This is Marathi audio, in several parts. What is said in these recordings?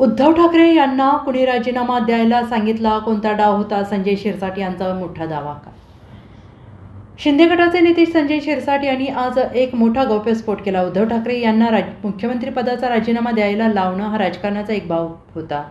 उद्धव ठाकरे यांना कुणी राजीनामा द्यायला सांगितला? कोणता डाव होता? संजय शिरसाट यांचा मोठा दावा का शिंदे गटाचे नेते संजय शिरसाट यांनी आज एक मोठा गौप्यस्फोट केला. उद्धव ठाकरे यांना राज मुख्यमंत्रीपदाचा राजीनामा द्यायला लावणं हा राजकारणाचा एक भाव होता.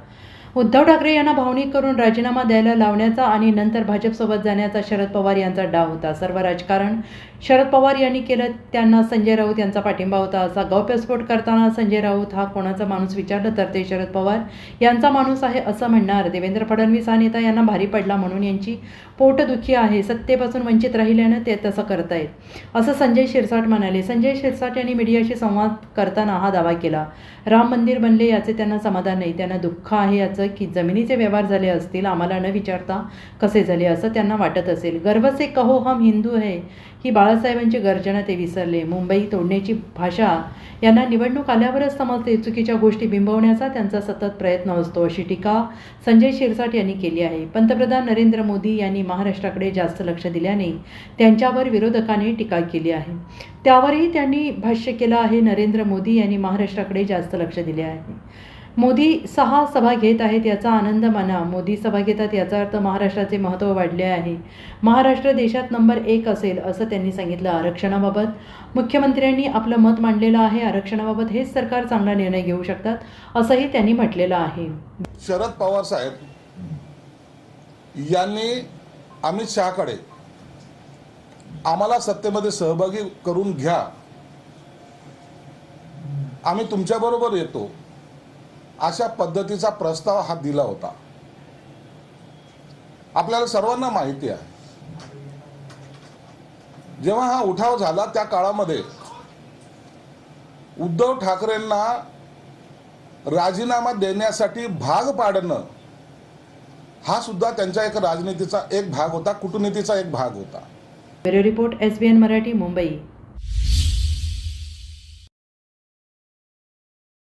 उद्धव ठाकरे यांना भावनिक करून राजीनामा द्यायला लावण्याचा आणि नंतर भाजपसोबत जाण्याचा शरद पवार यांचा डाव होता. सर्व राजकारण शरद पवार यांनी केलं त्यांना संजय राऊत यांचा पाठिंबा होता. असा गौप्यस्फोट करताना संजय राऊत हा कोणाचा माणूस विचारलं तर ते शरद पवार यांचा माणूस आहे असं म्हणणार. देवेंद्र फडणवीस हा नेता यांना भारी पडला म्हणून यांची पोटदुखी आहे. सत्तेपासून वंचित राहिल्यानं ते तसं करतायत असं संजय शिरसाट म्हणाले. संजय शिरसाट यांनी मीडियाशी संवाद करताना हा दावा केला. राम मंदिर बनले याचे त्यांना समाधान नाही. त्यांना दुःख आहे याचं की जमिनीचे व्यवहार झाले असतील आम्हाला न विचारता कसे झाले असं त्यांना वाटत असेल. गर्व से कहो हम हिंदू है. ही बाळासाहेबांची गर्जना ते विसरले. मुंबई तोडण्याची भाषा यांना निवडणूक आल्यावरच समजते. चुकीच्या गोष्टी बिंबवण्याचा त्यांचा सतत प्रयत्न असतो अशी टीका संजय शिरसाट यांनी केली आहे. पंतप्रधान नरेंद्र मोदी यांनी महाराष्ट्राकडे जास्त लक्ष दिल्याने त्यांच्यावर विरोधकांनी टीका केली आहे. त्यावरही त्यांनी भाष्य केलं आहे. नरेंद्र मोदी यांनी महाराष्ट्राकडे जास्त लक्ष दिले आहे. मोदी सहा सभा घेत आहेत याचा आनंद माना. मोदी सभा घेतात याचा अर्थ महाराष्ट्राचे महत्त्व वाढले आहे. महाराष्ट्र देशात नंबर एक असेल असं त्यांनी सांगितलं आरक्षणाबाबत. मुख्यमंत्र्यांनी आपलं मत मांडलेलं आहे. आरक्षणाबाबत हेच सरकार चांगला निर्णय घेऊ शकतात असंही त्यांनी म्हटलेलं आहे. शरद पवार साहेब यांनी अमित शहाकडे आम्हाला सत्तेमध्ये सहभागी करून घ्या. आम्ही तुमच्याबरोबर येतो. अशा पद्धतीचा प्रस्ताव हा दिला होता. आपल्याला सर्वांना माहिती आहे. जेव्हा हा उठाव झाला त्या काळामध्ये उद्धव ठाकरेंना राजीनामा देण्यासाठी भाग पाडणं हा सुद्धा त्यांच्या एक राजनीतीचा एक भाग होता कूटनीतीचा एक भाग होता. Bureau report S B N Marathi Mumbai.